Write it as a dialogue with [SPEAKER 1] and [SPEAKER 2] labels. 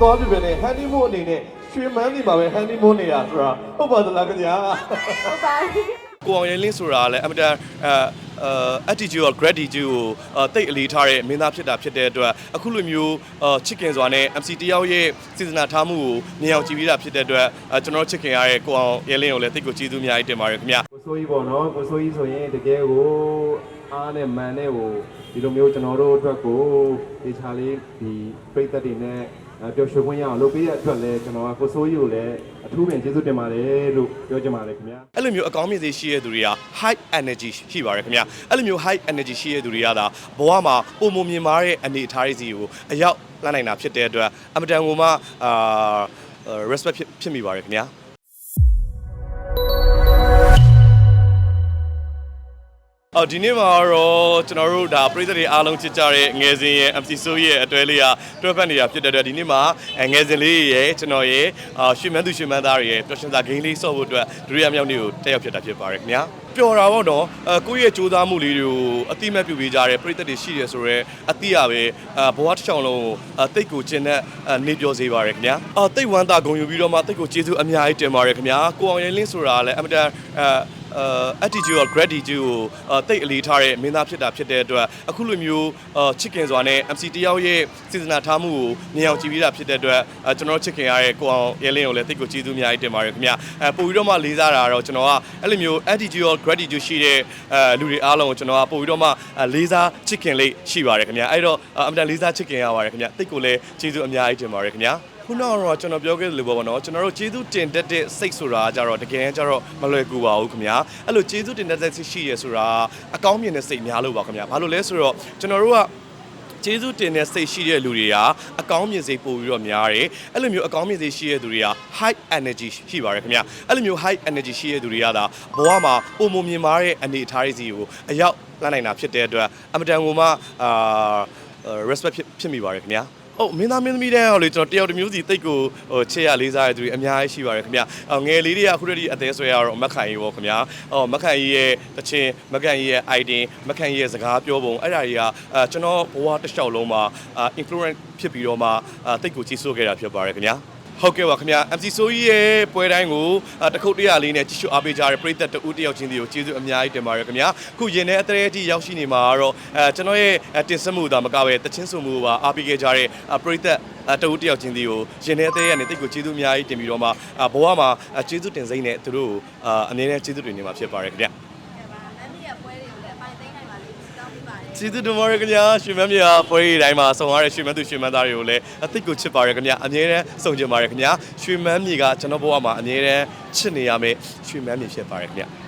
[SPEAKER 1] သွားပြီပဲနဲ့ဟန်နီမူအနေနဲ့ရွှေမန်းနေမှာပဲဟန်နီမူနေရဆိုတာဟုတ်ပါသလားခင်ဗျာ
[SPEAKER 2] ဟုတ်ပါပြီ
[SPEAKER 3] ကိုအောင်ရဲလင်းဆိုတာကလည်းအမတန်အဲအဲ attitude or gratitude ကိုအဲတိတ်အလေးထားတဲ့မင်းသားဖြစ်တာဖြစ်တဲ့အတွက်အခုလိုမျိုးအဲချစ်ခင်စွာနဲ့ MC တယောက်ရဲ့စေစနာထားမှုကိုမြင်အောင်ကြည့်ပြီးတာဖြစ်တဲ့အတွက်အဲကျွန်တော်ချစ်ခင်ရတဲ့ကိုအောင်ရဲလင်းကိုလည်းတိတ်ကိုကျေးဇူးအများကြီးတင်ပါတယ်ခင်ဗျ
[SPEAKER 1] ကိုစိုးကြီးပေါ့နော်ကိုစိုးကြီးဆိုရင်တကယ်ကိုအားနဲ့မန်နဲ့ကိုဒီလိုမျိုးကျွန်တော်တို့အတွက်ကိုဒီချာလေးဒီပြိသက်တွေနဲ့အဲပျော်ရွှင်ခွင့်ရအောင်လုပ်ပေးတဲ့အတွက်လည်းကျွန်တော်ကကိုစိုးကြီးကိုလည်းအထူးပင်ကျေးဇူးတင်ပါတယ်လို့ပြောချင်ပါတယ်ခင်ဗျာ
[SPEAKER 3] အဲ့လိုမျိုးအကောင်းမြင်စေရှိရတဲ့သူတွေက high energy ရှိပါတယ်ခင်ဗျအဲ့လိုမျိုး high energy ရှိရတဲ့သူတွေကဒါဘဝမှာပုံမမြင်မာတဲ့အနေအထားတွေစီကိုအရောက်လှမ်းနိုင်တာဖြစ်တဲ့အတွက်အမတန်ကိုမှအာ respect ဖြစ်ဖြစ်မိပါတယ်ခင်ဗျာ အော်ဒီနေ့မှာတော့ကျွန်တော်တို့ဒါပြည်သက်တွေအားလုံးချစ်ကြတဲ့ငယ်စဉ်ရဲ့ MC ဆိုးရဲ့အတွဲလေးကတွဲဖက်နေတာဖြစ်တဲ့အတွက်ဒီနေ့မှာငယ်စဉ်လေးရဲ့ကျွန်တော်ရဲ့အာရွှေမန်းသူရွှေမန်းသားတွေရဲ့ပျော်ရွှင်စာဂိမ်းလေးဆော့ဖို့အတွက်ဒုတိယမြောက်နေ့ကိုတက်ရောက်ဖြစ်တာဖြစ်ပါတယ်ခင်ဗျာပျော်တာပေါ့နော်အဲကိုယ့်ရဲ့စူးစမ်းမှုလေးတွေကိုအတိအမဲ့ပြုပေးကြတဲ့ပြည်သက်တွေရှိတယ်ဆိုတော့အတိအပဲအဘဝတစ်ချောင်းလုံးကိုတိတ်ကိုကျင်တဲ့နေပြောစေပါတယ်ခင်ဗျာအော်တိတ်ဝမ်းသာဂုဏ်ယူပြီးတော့မှတိတ်ကိုကျေးဇူးအများကြီးတင်ပါတယ်ခင်ဗျာကိုအောင်ရင်လင်းဆိုတာလည်းအမတန်အဲ uh attitude or gratitude ကို uh, တိတ်အလေးထားတဲ့မင်းသားဖြစ်တာဖြစ်တဲ့အတွက်အခုလိုမျိုး uh, ချစ်ခင်စွာနဲ့ MC တယောက်ရဲ့စေစနာထားမှုကိုမြင်အောင်ကြည့်ပြီးတာဖြစ်တဲ့အတွက် uh, ကျွန်တော်တို့ချစ်ခင်ရတဲ့ကိုအောင်ရဲလင်းကိုလည်းတိတ်ကိုကျေးဇူးအများကြီးတင်ပါတယ်ခင်ဗျ။အဲပို့ပြီးတော့မှလေးစားတာကတော့ကျွန်တော်ကအဲ့လိုမျိုး attitude or gratitude ရှိတဲ့အဲလူတွေအားလုံးကိုကျွန်တော်ကပို့ပြီးတော့မှလေးစားချစ်ခင်လေးရှိပါတယ်ခင်ဗျ။အဲ့တော့အမှန်တန်လေးစားချစ်ခင်ရပါတယ်ခင်ဗျ။တိတ်ကိုလည်းကျေးဇူးအများကြီးတင်ပါတယ်ခင်ဗျာ။ ခုနကတော့ကျွန်တော်ပြောခဲ့သလိုပေါ့နော်ကျွန်တော်တို့ကျေးဇူးတင်တတ်တဲ့စိတ်ဆိုတာကြတော့တကယ်ကြတော့မလွယ်ကူပါဘူးခင်ဗျာအဲ့လိုကျေးဇူးတင်တတ်တဲ့စိတ်ရှိရဆိုတာအကောင်းမြင်တဲ့စိတ်များလို့ပါခင်ဗျာဘာလို့လဲဆိုတော့ကျွန်တော်တို့ကကျေးဇူးတင်တဲ့စိတ်ရှိတဲ့လူတွေကအကောင်းမြင်စိတ်ပို့ပြီးတော့များတယ်အဲ့လိုမျိုးအကောင်းမြင်စိတ်ရှိတဲ့သူတွေက high energy ရှိပါတယ်ခင်ဗျာအဲ့လိုမျိုး high energy ရှိတဲ့သူတွေကဒါဘဝမှာပုံမမြင်မာတဲ့အနေအထားတွေစီကိုအရောက်လှမ်းနိုင်တာဖြစ်တဲ့အတွက်အမတန်ကိုမှအာ respect ဖြစ်ဖြစ်မိပါတယ်ခင်ဗျာ ဟုတ်မင်းသားမင်းသမီးတဲ့ဟောလေကျွန်တော်တယောက်တစ်မျိုးစီတိတ်ကိုဟိုချစ်ရလေးစားရတဲ့သူတွေအများကြီးရှိပါတယ်ခင်ဗျအော်ငယ်လေးတွေကအခုတည်းကအသေးဆွဲရတော့မက်ခိုင်ကြီးပေါ့ခင်ဗျာအော်မက်ခိုင်ကြီးရဲ့တချင်းမက်ခိုင်ကြီးရဲ့ idea မက်ခိုင်ကြီးရဲ့စကားပြောပုံအဲ့ဒါတွေကအာကျွန်တော်ဘဝတစ်လျှောက်လုံးမှာအာ influence ဖြစ်ပြီးတော့မှအာတိတ်ကိုကြီးစိုးခဲ့တာဖြစ်ပါတယ်ခင်ဗျာ ဟုတ်ကဲ့ပါခင်ဗျာ MC ဆိုကြီးရဲ့ပွဲတိုင်းကိုအာတစ်ခုတ်တရလေးနဲ့ကြည့်ရှုအားပေးကြတဲ့ပရိသတ်တဦးတယောက်ချင်းစီကိုကျေးဇူးအများကြီးတင်ပါတယ်ခင်ဗျာခုရင်ထဲအသေးအထိရောက်ရှိနေမှာတော့အဲကျွန်တော်ရဲ့အဲတင်ဆက်မှုသာမကပဲတချင်းစုံမှုပါအားပေးခဲ့ကြတဲ့အာပရိသတ်အတဦးတယောက်ချင်းစီကိုရင်ထဲအသေးရနေတိတ်ကိုကျေးဇူးအများကြီးတင်ပြီးတော့မှအာဘဝမှာအာကျေးဇူးတင်စိမ့်နဲ့သူတို့ကိုအာအနေနဲ့ကျေးဇူးတင်နေမှာဖြစ်ပါတယ်ခင်ဗျာ
[SPEAKER 2] ကျေး
[SPEAKER 3] ဇူးတင်ပါတယ်ခင်ဗျာရွှေမန်းမြာပွဲရီတိုင်းမှာဆုံရတဲ့ရွှေမန်းသူရွှေမန်းသားတွေကိုလည်းအသိကိုချစ်ပါတယ်ခင်ဗျာအမြဲတမ်းဆုံကြပါတယ်ခင်ဗျာရွှေမန်းမြေကကျွန်တော်ဘဝမှာအမြဲတမ်းချစ်နေရမယ်ရွှေမန်းမြေဖြစ်ပါတယ်ခင်ဗျာ